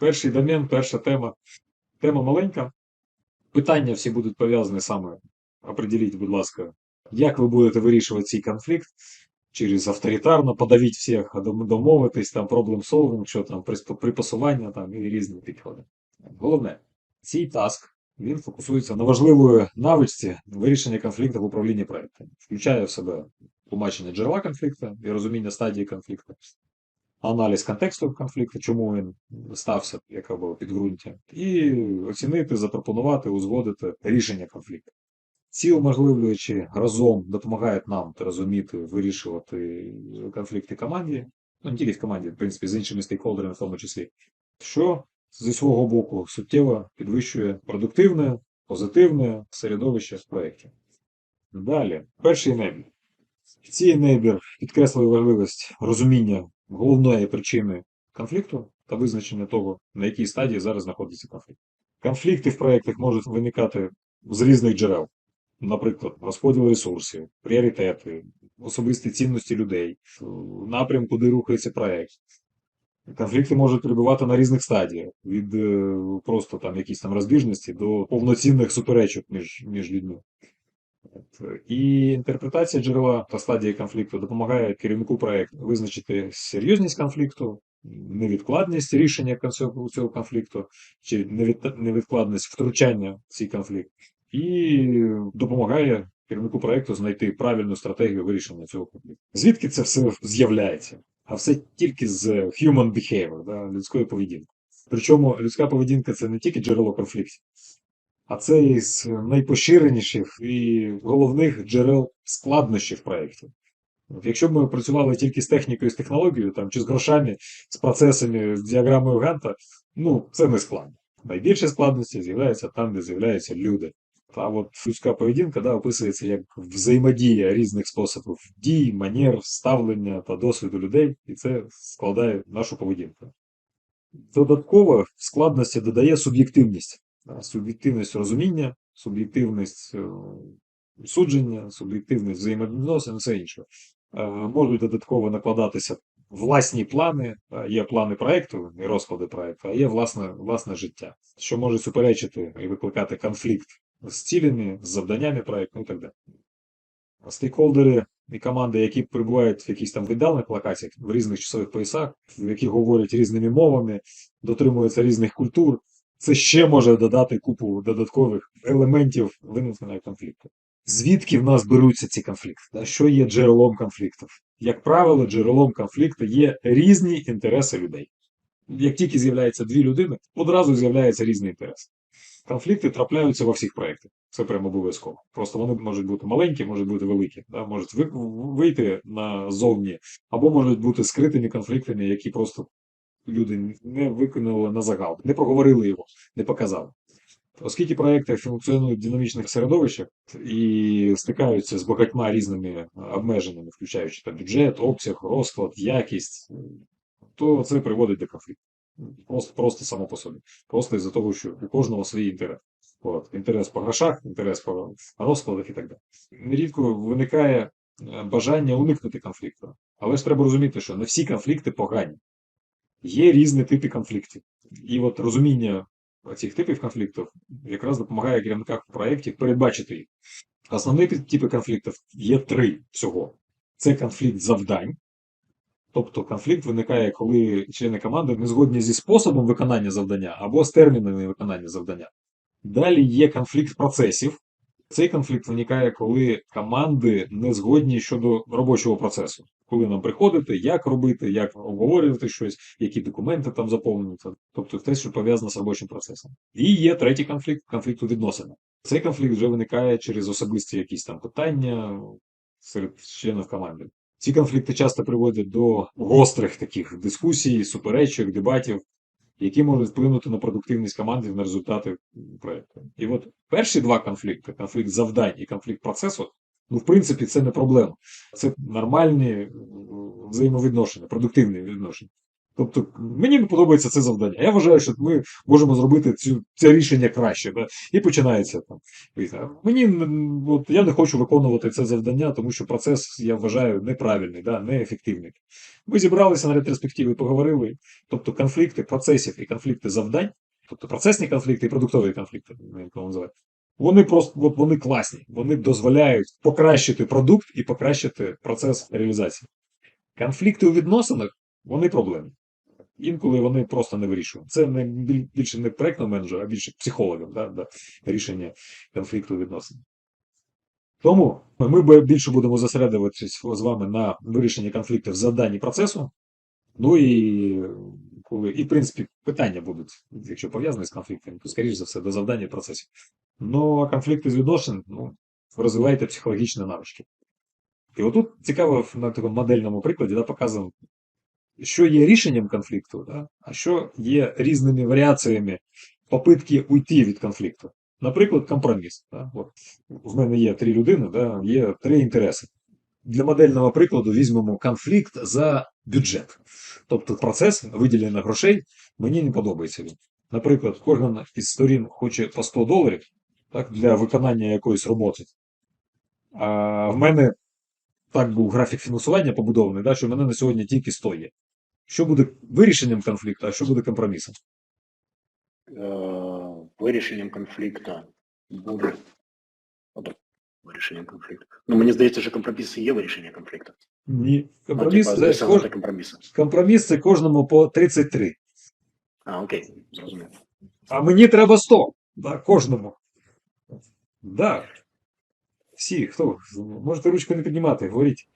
Перший домен, перша тема. Тема маленька. Питання всі будуть пов'язані саме. Определіть, будь ласка, як ви будете вирішувати цей конфлікт через авторитарно, подавіть всіх, домовитись, там проблем solving, що там, припасування там, і різні підходи. Головне, цей таск він фокусується на важливої навичці вирішення конфлікту в управлінні проєктом. Включає в себе тлумачення джерела конфлікту і розуміння стадії конфлікту, аналіз контексту конфлікту, чому він стався, яке підґрунтя, і оцінити, запропонувати, узгодити рішення конфлікту. Ці уможливлювачі разом допомагають нам розуміти, вирішувати конфлікти команді, ну не тільки в команді, в принципі, з іншими стейкхолдерами в тому числі, що зі свого боку суттєво підвищує продуктивне, позитивне середовище в. Далі, перший енейблер. Цей енейблер підкреслює важливість розуміння головної причини конфлікту та визначення того, на якій стадії зараз знаходиться конфлікт. Конфлікти в проєктах можуть виникати з різних джерел. Наприклад, розподіл ресурсів, пріоритети, особисті цінності людей, напрям, куди рухається проєкт. Конфлікти можуть перебувати на різних стадіях, від е, просто там якісь там розбіжності до повноцінних суперечок між, між людьми. І інтерпретація джерела та стадії конфлікту допомагає керівнику проєкту визначити серйозність конфлікту, невідкладність рішення цього конфлікту, чи невідкладність втручання в цей конфлікт, і допомагає керівнику проєкту знайти правильну стратегію вирішення цього конфлікту. Звідки це все з'являється? А все тільки з human behavior, да, людської поведінки. Причому людська поведінка це не тільки джерело конфліктів, а це із найпоширеніших і головних джерел складнощів проєктів. От Якщо б ми працювали тільки з технікою, з технологією, там, чи з грошами, з процесами, з діаграмою Ганта, ну, це не складно. Найбільше складності з'являється там, де з'являються люди. Та от людська поведінка да, описується як взаємодія різних способів дій, манер, ставлення та досвіду людей, і це складає нашу поведінку. Додатково складності додає суб'єктивність. Суб'єктивність розуміння, суб'єктивність е, судження, суб'єктивність взаємовідносин все інше. Е, Можуть додатково накладатися власні плани, е, є плани проєкту і розклади проєкту, а є власне, власне життя, що може суперечити і викликати конфлікт з цілями, з завданнями проєкту і так далі. Стейкхолдери і команди, які перебувають в якихось там віддалених локаціях, в різних часових поясах, яких говорять різними мовами, дотримуються різних культур, це ще може додати купу додаткових елементів виникнення конфлікту. Звідки в нас беруться ці конфлікти? Що є джерелом конфліктів? Як правило, джерелом конфлікту є різні інтереси людей. Як тільки з'являється дві людини, одразу з'являється різний інтерес. Конфлікти трапляються во всіх проєктах. Це прямо обов'язково. Просто вони можуть бути маленькі, можуть бути великі, да? можуть вийти назовні, або можуть бути скритими конфліктами, які просто люди не виконали на загал, не проговорили його, не показали. Оскільки проекти функціонують в динамічних середовищах і стикаються з багатьма різними обмеженнями, включаючи там бюджет, обсяг, розклад, якість, то це приводить до конфлікту. Просто, просто само по собі. Просто із-за того, що у кожного свій інтерес. От, інтерес по грошах, інтерес по розкладах і так далі. Нерідко виникає е, бажання уникнути конфлікту. Але ж треба розуміти, що не всі конфлікти погані. Є різні типи конфліктів. І от розуміння цих типів конфліктів якраз допомагає керівникам проєктів передбачити їх. Основні типи конфліктів є три всього: це конфлікт завдань. Тобто конфлікт виникає, коли члени команди не згодні зі способом виконання завдання або з термінами виконання завдання. Далі є конфлікт процесів. Цей конфлікт виникає, коли команди не згодні щодо робочого процесу. Коли нам приходити, як робити, як обговорювати щось, які документи там заповнюються. Тобто те, що пов'язано з робочим процесом. І є третій конфлікт конфлікт у відносинах. Цей конфлікт вже виникає через особисті якісь там питання серед членів команди. Ці конфлікти часто приводять до гострих таких дискусій, суперечок, дебатів, які можуть вплинути на продуктивність команди на результати проєкту. І от перші два конфлікти конфлікт завдань і конфлікт процесу ну, в принципі, це не проблема. Це нормальні е, взаємовідношення, продуктивні відношення. Тобто мені не подобається це завдання. Я вважаю, що ми можемо зробити цю, це рішення краще. Да? І починається там. Мені от, я не хочу виконувати це завдання, тому що процес, я вважаю, неправильний, да? неефективний. Ми зібралися на ретроспективи, поговорили. Тобто конфлікти процесів і конфлікти завдань, тобто процесні конфлікти і продуктові конфлікти, як називають, вони просто от вони класні, вони дозволяють покращити продукт і покращити процес реалізації. Конфлікти у відносинах вони проблемні. Інколи вони просто не вирішують. Це не більше не проектного менеджера, а більше психологів да, да, рішення конфлікту відносин. Тому ми більше будемо зосередуватись з вами на вирішенні конфліктів завдань і процесу. Ну і коли, і в принципі питання будуть, якщо пов'язані з конфліктами, то скоріш за все до завдань і процесів. Ну а конфлікти з відносин, ну, розвивайте психологічні навички. І отут цікаво на такому модельному прикладі да, показано, що є рішенням конфлікту, да, а що є різними варіаціями попитки уйти від конфлікту. Наприклад, компроміс. Да. От, в мене є три людини, да, є три інтереси. Для модельного прикладу візьмемо конфлікт за бюджет. Тобто процес виділення грошей мені не подобається він. Наприклад, кожна із сторін хоче по 100 доларів так, для виконання якоїсь роботи. А в мене так був графік фінансування побудований, да, що в мене на сьогодні тільки 100 є. Що буде вирішенням конфлікту, а що буде компромісом? Е, Вирішенням конфлікту буде. Ото, вирішенням конфлікту. Ну, мені здається, що компроміс і є вирішення конфлікту. Ні. Ну, Компроміс, типа, це, досягнути кож- компромісу. компроміс це кожному по 33. А, окей, зрозумів. А мені треба 100. Да, кожному. Да. Всі, хто? Можете ручку не піднімати, говоріть.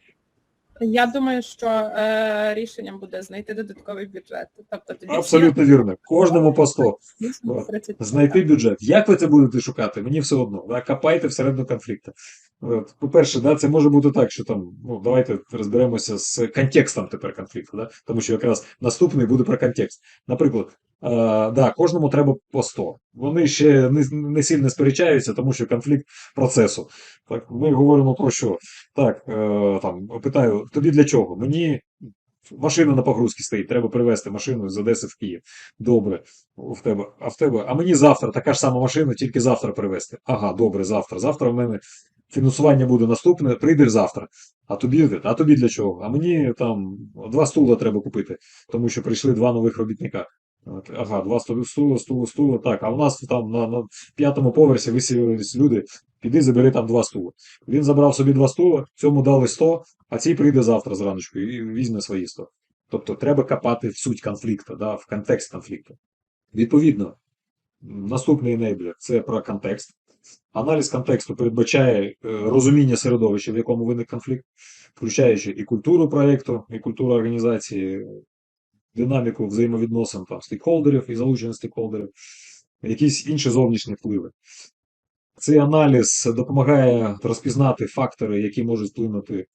Я думаю, що е, рішенням буде знайти додатковий бюджет. Тобто тоді Абсолютно вірно. Кожному по 100. всі- От. 30. Знайти бюджет. Як ви це будете шукати? Мені все одно. Да? Копайте всередину конфлікту. От. По-перше, да, це може бути так, що там, ну, давайте розберемося з контекстом тепер конфлікту, да? тому що якраз наступний буде про контекст. Наприклад, да, кожному треба по 100. Вони ще не, не сильно сперечаються, тому що конфлікт процесу. Так, ми говоримо про що? Так, е, там, питаю, тобі для чого? Мені машина на погрузці стоїть, треба привезти машину з Одеси в Київ. Добре, в тебе, а в тебе, а мені завтра така ж сама машина, тільки завтра привезти. Ага, добре, завтра. Завтра в мене фінансування буде наступне, прийдеш завтра. А тобі, а тобі для чого? А мені там два стула треба купити, тому що прийшли два нових робітника. От, Ага, два стули, стула, стула, стула. Так, а у нас там на, на п'ятому поверсі висілись люди. Піди забери там два стула. Він забрав собі два стула, цьому дали 100, а цей прийде завтра зраночку і візьме свої 100. Тобто треба копати в суть конфлікту, да, в контекст конфлікту. Відповідно, наступний енейблер – це про контекст. Аналіз контексту передбачає е, розуміння середовища, в якому виник конфлікт, включаючи і культуру проєкту, і культуру організації, динаміку взаємовідносин там, стейкхолдерів і залучення стейкхолдерів, якісь інші зовнішні впливи. Цей аналіз допомагає розпізнати фактори, які можуть вплинути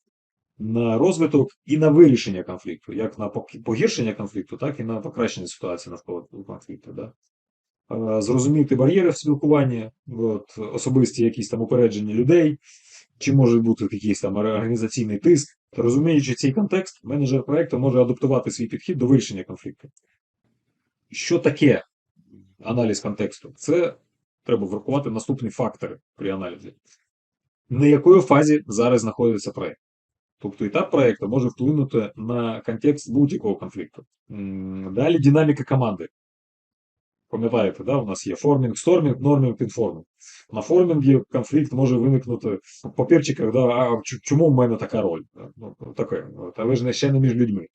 на розвиток і на вирішення конфлікту, як на погіршення конфлікту, так і на покращення ситуації навколо конфлікту. Да? Зрозуміти бар'єри в спілкуванні, от, особисті якісь там упередження людей, чи може бути якийсь там організаційний тиск. Розуміючи цей контекст, менеджер проекту може адаптувати свій підхід до вирішення конфлікту. Що таке аналіз контексту? Це треба врахувати наступні фактори при аналізі. На якої фазі зараз знаходиться проект? Тобто етап проекту може вплинути на контекст будь-якого конфлікту. Далі динаміка команди. Пам'ятаєте, да? у нас є формінг, стормінг, нормінг, підформінг. На формінгі конфлікт може виникнути в папірчиках, да, а чому в мене така роль? Ну, таке, але ж не ще не між людьми.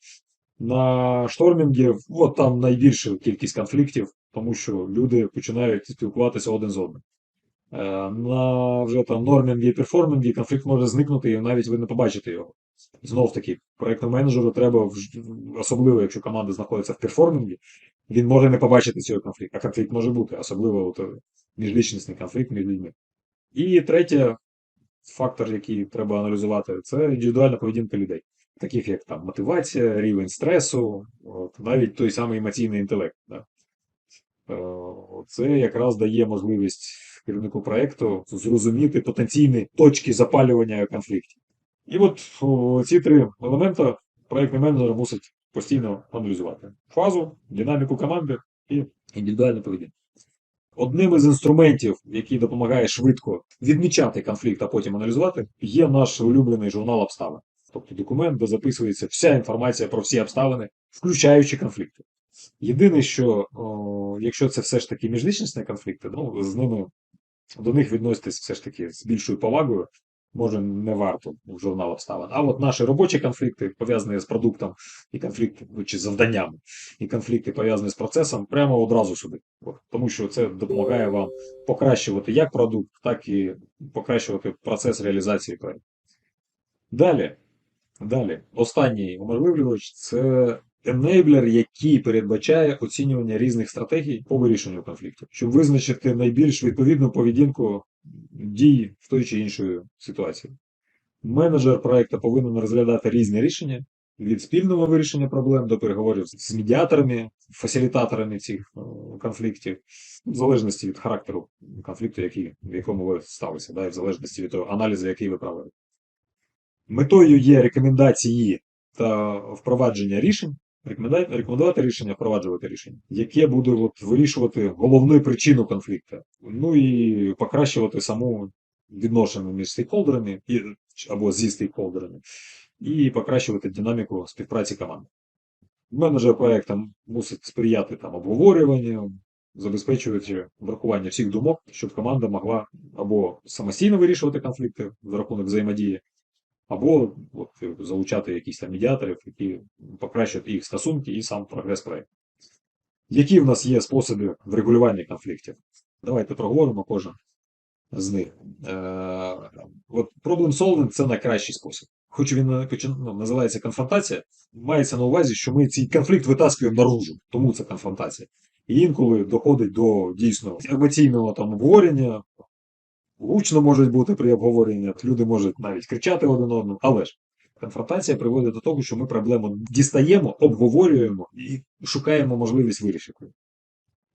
На штормінгі, от там найбільша кількість конфліктів, тому що люди починають спілкуватися один з одним. Е, На вже там нормінгі і перформінгі конфлікт може зникнути, і навіть ви не побачите його. Знов таки, проектному менеджеру треба, особливо якщо команда знаходиться в перформінгі, він може не побачити цього конфлікту, а конфлікт може бути, особливо от, е, міжлічностний конфлікт між людьми. І третє, фактор, який треба аналізувати, це індивідуальна поведінка людей, таких як там мотивація, рівень стресу, от, навіть той самий емоційний інтелект. Да. Е, Це якраз дає можливість керівнику проєкту зрозуміти потенційні точки запалювання конфліктів. І от ці три елементи проєктний менеджер мусить постійно аналізувати фазу, динаміку команди і індивідуальну поведінку. Одним із інструментів, який допомагає швидко відмічати конфлікт, а потім аналізувати, є наш улюблений журнал обставин. Тобто документ, де записується вся інформація про всі обставини, включаючи конфлікти. Єдине, що о, якщо це все ж таки міжлічностні конфлікти, ну, з ними до них відноситись все ж таки з більшою повагою, може не варто в журнал обставин. А от наші робочі конфлікти, пов'язані з продуктом і конфлікти ну, чи завданнями, і конфлікти пов'язані з процесом, прямо одразу сюди. Тому що це допомагає вам покращувати як продукт, так і покращувати процес реалізації проєкту. Далі, далі, останній уможливлювач це енейблер, який передбачає оцінювання різних стратегій по вирішенню конфліктів, щоб визначити найбільш відповідну поведінку дій в той чи іншої ситуації. Менеджер проекту повинен розглядати різні рішення від спільного вирішення проблем до переговорів з медіаторами, фасилітаторами цих е, конфліктів, в залежності від характеру конфлікту, який, в якому ви сталися, да, і в залежності від того аналізу, який ви провели. Метою є рекомендації та впровадження рішень, рекомендувати рішення, впроваджувати рішення, яке буде от, вирішувати головну причину конфлікту, ну і покращувати саму відношення між стейкхолдерами і, або зі стейкхолдерами, і покращувати динаміку співпраці команди. Менеджер проекту мусить сприяти там обговорюванню, забезпечуючи врахування всіх думок, щоб команда могла або самостійно вирішувати конфлікти за рахунок взаємодії, або от, залучати якісь там медіаторів, які покращать їх стосунки і сам прогрес проекту. Які в нас є способи врегулювання конфліктів? Давайте проговоримо кожен з них. Е, от problem solving – це найкращий спосіб. Хоч він е, ну, називається конфронтація, мається на увазі, що ми цей конфлікт витаскуємо наружу, тому це конфронтація. І інколи доходить до дійсно емоційного там обговорення, гучно можуть бути при обговоренні, люди можуть навіть кричати один одному, але ж конфронтація приводить до того, що ми проблему дістаємо, обговорюємо і шукаємо можливість вирішити.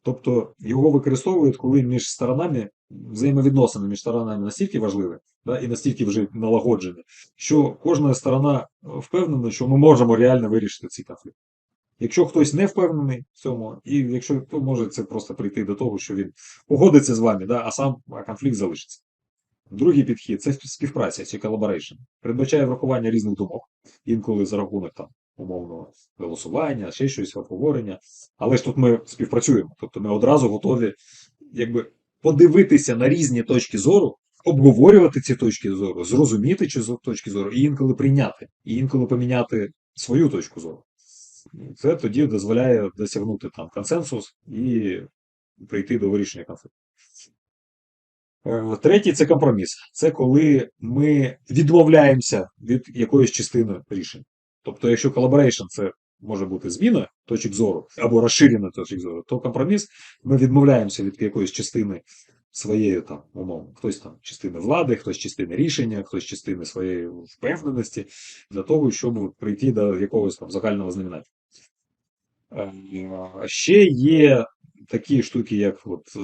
Тобто його використовують, коли між сторонами взаємовідносини між сторонами настільки важливі да, і настільки вже налагоджені, що кожна сторона впевнена, що ми можемо реально вирішити цей конфлікт. Якщо хтось не впевнений в цьому, і якщо то може це просто прийти до того, що він погодиться з вами, да, а сам конфлікт залишиться. Другий підхід це співпраця чи collaboration. Передбачає врахування різних думок, інколи за рахунок там умовного голосування, ще щось обговорення. Але ж тут ми співпрацюємо, тобто ми одразу готові якби подивитися на різні точки зору, обговорювати ці точки зору, зрозуміти ці точки зору, і інколи прийняти, і інколи поміняти свою точку зору. Це тоді дозволяє досягнути там консенсус і прийти до вирішення конфлікту. Е, Третій це компроміс. Це коли ми відмовляємося від якоїсь частини рішень. Тобто, якщо collaboration це може бути зміна точок зору або розширена точок зору, то компроміс ми відмовляємося від якоїсь частини своєї там умовно, хтось там частини влади, хтось частини рішення, хтось частини своєї впевненості для того, щоб прийти до якогось там загального знаменателя. Е, Ще є такі штуки, як от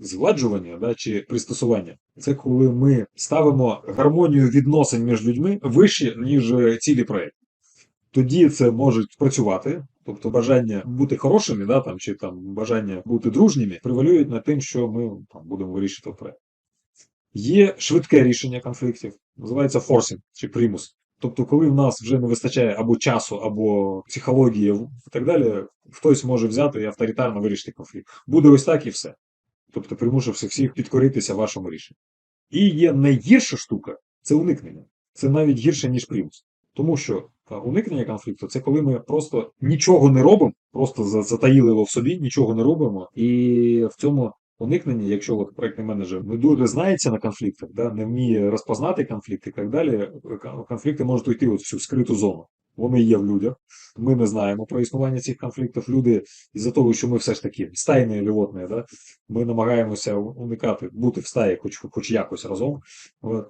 згладжування да, чи пристосування. Це коли ми ставимо гармонію відносин між людьми вище, ніж е, цілі проєкту. Тоді це може працювати, тобто бажання бути хорошими, да, там, чи там бажання бути дружніми, превалюють над тим, що ми там, будемо вирішити проєкт. Є швидке рішення конфліктів, називається форсинг чи примус. Тобто, коли в нас вже не вистачає або часу, або психології і так далі, хтось може взяти і авторитарно вирішити конфлікт. Буде ось так і все. Тобто, примушивши всіх підкоритися вашому рішенню. І є найгірша штука це уникнення. Це навіть гірше, ніж примус. Тому що уникнення конфлікту це коли ми просто нічого не робимо, просто за- затаїли його в собі, нічого не робимо. І в цьому уникненні, якщо от проектний менеджер не дуже знається на конфліктах, да, не вміє розпознати конфлікт і так далі, конфлікти можуть уйти в цю скриту зону. Вони є в людях. Ми не знаємо про існування цих конфліктів. Люди, із-за того, що ми все ж таки стайні животні, да, ми намагаємося уникати бути в стаї, хоч, хоч якось разом. От.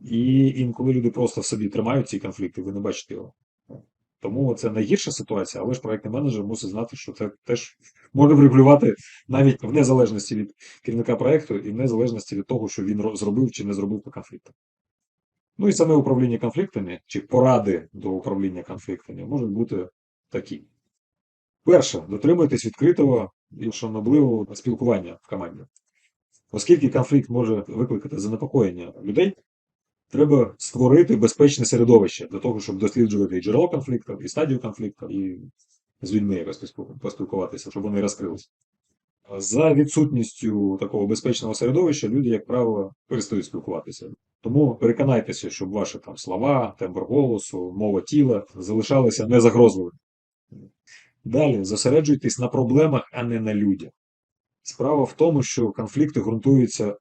І інколи люди просто в собі тримають ці конфлікти, ви не бачите його. Тому це найгірша ситуація, але ж проектний менеджер мусить знати, що це теж може врегулювати навіть в незалежності від керівника проекту і в незалежності від того, що він зробив чи не зробив по конфлікту. Ну і саме управління конфліктами чи поради до управління конфліктами можуть бути такі. Перше, дотримуйтесь відкритого і шанобливого спілкування в команді. Оскільки конфлікт може викликати занепокоєння людей, треба створити безпечне середовище для того, щоб досліджувати і джерело конфлікту, і стадію конфлікту, і з людьми якось поспілкуватися, щоб вони розкрилися. За відсутністю такого безпечного середовища люди, як правило, перестають спілкуватися. Тому переконайтеся, щоб ваші там слова, тембр голосу, мова тіла залишалися незагрозливими. Далі зосереджуйтесь на проблемах, а не на людях. Справа в тому, що конфлікти ґрунтуються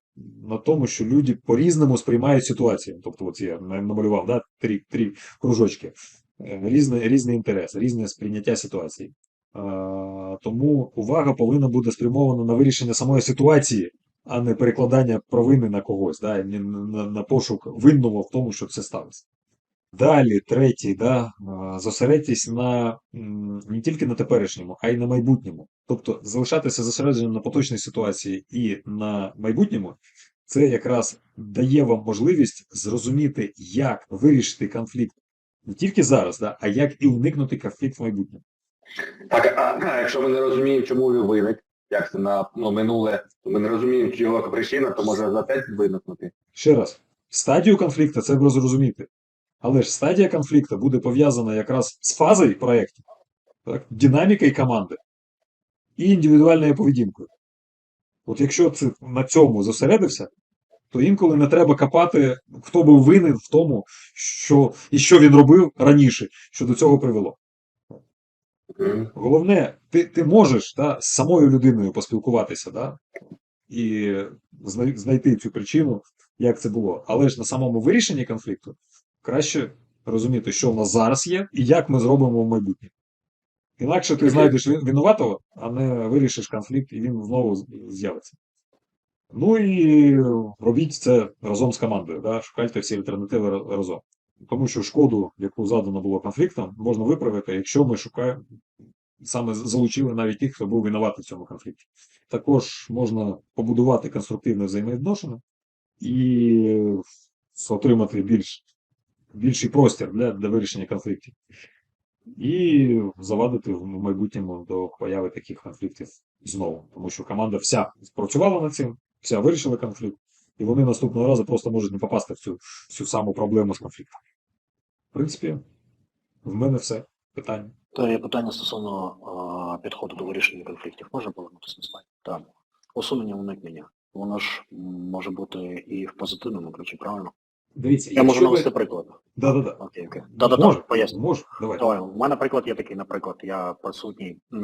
на тому, що люди по-різному сприймають ситуацію. Тобто, от я намалював да, три, три кружочки. Е, Різний, різний інтерес, різне сприйняття ситуації. Тому увага повинна бути спрямована на вирішення самої ситуації, а не перекладання провини на когось, да, на пошук винного в тому, що це сталося. Далі, третій, да, зосередьтесь на не тільки на теперішньому, а й на майбутньому. Тобто залишатися зосередженим на поточній ситуації і на майбутньому, це якраз дає вам можливість зрозуміти, як вирішити конфлікт не тільки зараз, да, а як і уникнути конфлікт в майбутньому. Так, а, якщо ми не розуміємо, чому він виник, як це на ну, минуле, то ми не розуміємо, чого причина, то може опять виникнути. Ще раз, стадію конфлікту це зрозуміти. Але ж стадія конфлікту буде пов'язана якраз з фазою проєкту, так, динамікою команди і індивідуальною поведінкою. От якщо це на цьому зосередився, то інколи не треба копати, хто був винен в тому, що, і що він робив раніше, що до цього привело. Головне, ти, ти можеш да, з самою людиною поспілкуватися, да, і знайти цю причину, як це було. Але ж на самому вирішенні конфлікту краще розуміти, що в нас зараз є, і як ми зробимо в майбутньому. Інакше ти знайдеш вин- винуватого, а не вирішиш конфлікт, і він знову з'явиться. Ну і робіть це разом з командою, да? шукайте всі альтернативи разом. Тому що шкоду, яку задано було конфліктом, можна виправити, якщо ми шукаємо, саме залучили навіть тих, хто був винуватий в цьому конфлікті. Також можна побудувати конструктивне взаємовідношення і отримати більш, більший простір для, для вирішення конфліктів. І завадити в майбутньому до появи таких конфліктів знову. Тому що команда вся спрацювала над цим, вся вирішила конфлікт, і вони наступного разу просто можуть не попасти в цю, цю саму проблему з конфліктом. В принципі, в мене все. Питання. Та є питання стосовно а, підходу до вирішення конфліктів. Можна повернутися на слайд? Так. Усунення уникнення. Воно ж може бути і в позитивному ключі, правильно? Дивіться, Я можу якщо ви- навести приклад. Да-да-да. Окей, окей. Да-да-да, Можу, поясню. можу, давай. Давай, у мене приклад є такий, наприклад, я присутній. е,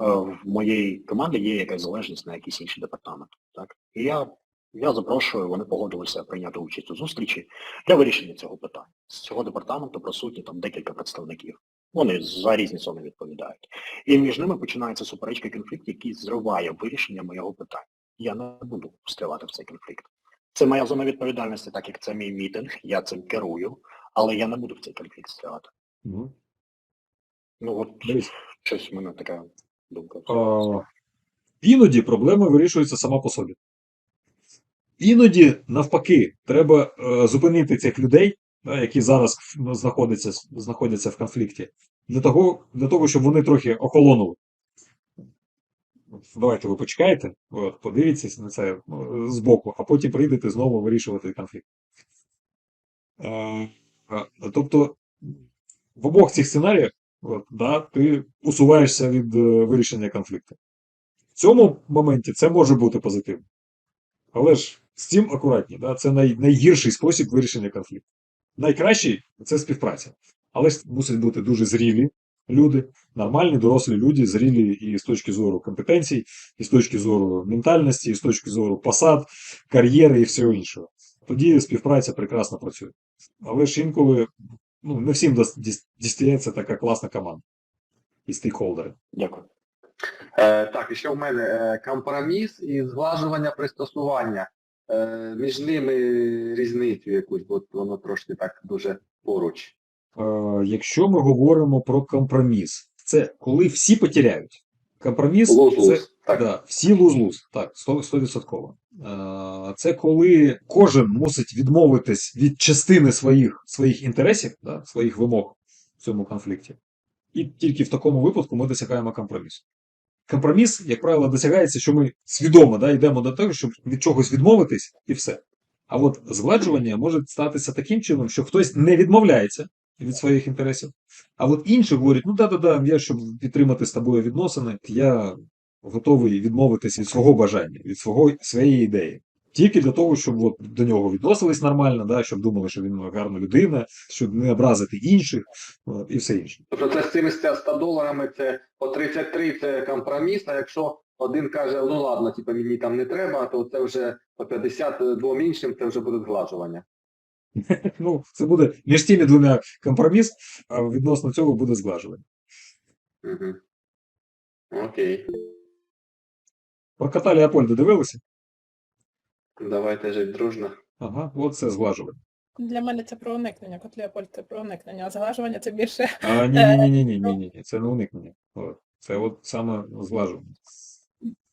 В моєї команди є якась залежність на якийсь інший департамент. Так? І я, я запрошую, вони погодилися прийняти участь у зустрічі для вирішення цього питання. З цього департаменту присутні там декілька представників. Вони за різні зони відповідають. І між ними починається суперечка конфлікт, який зриває вирішення моєго питання. Я не буду встрявати в цей конфлікт. Це моя зона відповідальності, так як це мій мітинг, я цим керую, але я не буду в цей конфлікт встрявати. Ну, Ну от щось в мене така думка. А, іноді проблема вирішується сама по собі. Іноді, навпаки, треба е, зупинити цих людей, да, які зараз ну, знаходяться, знаходяться в конфлікті, для того, для того, щоб вони трохи охолонули. Давайте ви почекаєте, подивіться на це ну, збоку, а потім прийдете знову вирішувати конфлікт. Е, тобто, в обох цих сценаріях от, да, ти усуваєшся від е, вирішення конфлікту. В цьому моменті це може бути позитивно. Але ж з цим акуратні, да? це най, найгірший спосіб вирішення конфлікту. Найкращий це співпраця. Але ж мусять бути дуже зрілі люди, нормальні, дорослі люди, зрілі і з точки зору компетенцій, і з точки зору ментальності, і з точки зору посад, кар'єри і всього іншого. Тоді співпраця прекрасно працює. Але ж інколи ну, не всім дістається така класна команда і стейкхолдери. Дякую. Е, так, і ще в мене е, компроміс і зглажування пристосування. Е, між ними різницю якусь, бо воно трошки так дуже поруч. Е, якщо ми говоримо про компроміс, це коли всі потеряють. Компроміс Луз-луз, це так. да, всі луз-луз, так, 100%. Е, Це коли кожен мусить відмовитись від частини своїх, своїх інтересів, да, своїх вимог в цьому конфлікті. І тільки в такому випадку ми досягаємо компромісу. Компроміс, як правило, досягається, що ми свідомо да, йдемо до того, щоб від чогось відмовитись, і все. А от згладжування може статися таким чином, що хтось не відмовляється від своїх інтересів, а от інші говорять: ну да-да-да, я щоб підтримати з тобою відносини, я готовий відмовитись від свого бажання, від свого своєї ідеї. Тільки для того, щоб от до нього відносились нормально, да, щоб думали, що він гарна людина, щоб не образити інших от, і все інше. Тобто це з цими 100 доларами це по 33 це компроміс, а якщо один каже, ну ладно, типу, мені там не треба, то це вже по 50 двом іншим це вже буде зглажування. Ну, це буде між тими двома компроміс, а відносно цього буде зглажування. Угу. Окей. Про кота Леопольда дивилися? Давайте жити дружно. Ага, от це зглажування. Для мене це про уникнення. Кот Леопольд це про уникнення, а залажування це більше. А ні, ні, ні, ні, ні, ні, ні, це не уникнення. Це от саме зглажування.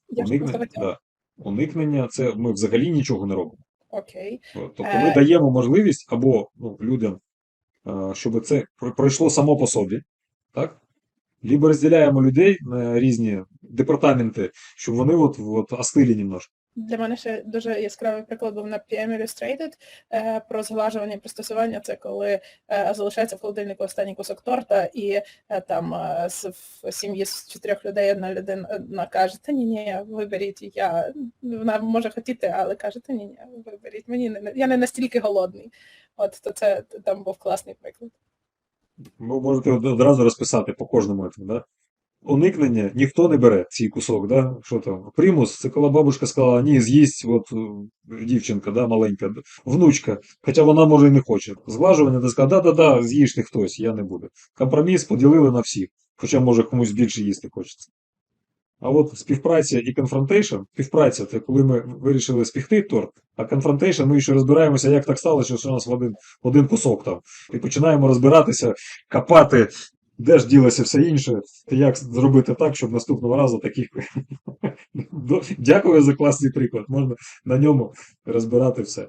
Я Уникнення, да. уникнення це ми взагалі нічого не робимо. Окей. От, Тобто Е. ми даємо можливість або ну, людям, е, щоб це про- пройшло само по собі, так? Либо розділяємо людей на різні департаменти, щоб вони от, от остили немножко. Для мене ще дуже яскравий приклад був на PM Illustrated е, про зглажування і пристосування. Це коли е, залишається в холодильнику останній кусок торта, і е, там з сім'ї з чотирьох людей одна людина каже, та ні, ні, виберіть, я вона може хотіти, але каже, та ні, ні, виберіть. Мені не я не настільки голодний. От то це там був класний приклад. Ви можете одразу розписати по кожному цьому, да? Уникнення ніхто не бере цей кусок, да? Що там? Примус, це коли бабушка сказала, ні, з'їсть от е, дівчинка, да, маленька, внучка, хоча вона може і не хоче. Зглажування, ти сказала, да-да-да, з'їж ти хтось, я не буду. Компроміс поділили на всіх, хоча може комусь більше їсти хочеться. А от співпраця і конфронтейшн, співпраця це коли ми вирішили спікти торт, а конфронтейшн ми ще розбираємося, як так сталося, що у нас в один, один кусок там. І починаємо розбиратися, копати, де ж ділося все інше, як зробити так, щоб наступного разу таких. Дякую за класний приклад. Можна на ньому розбирати все.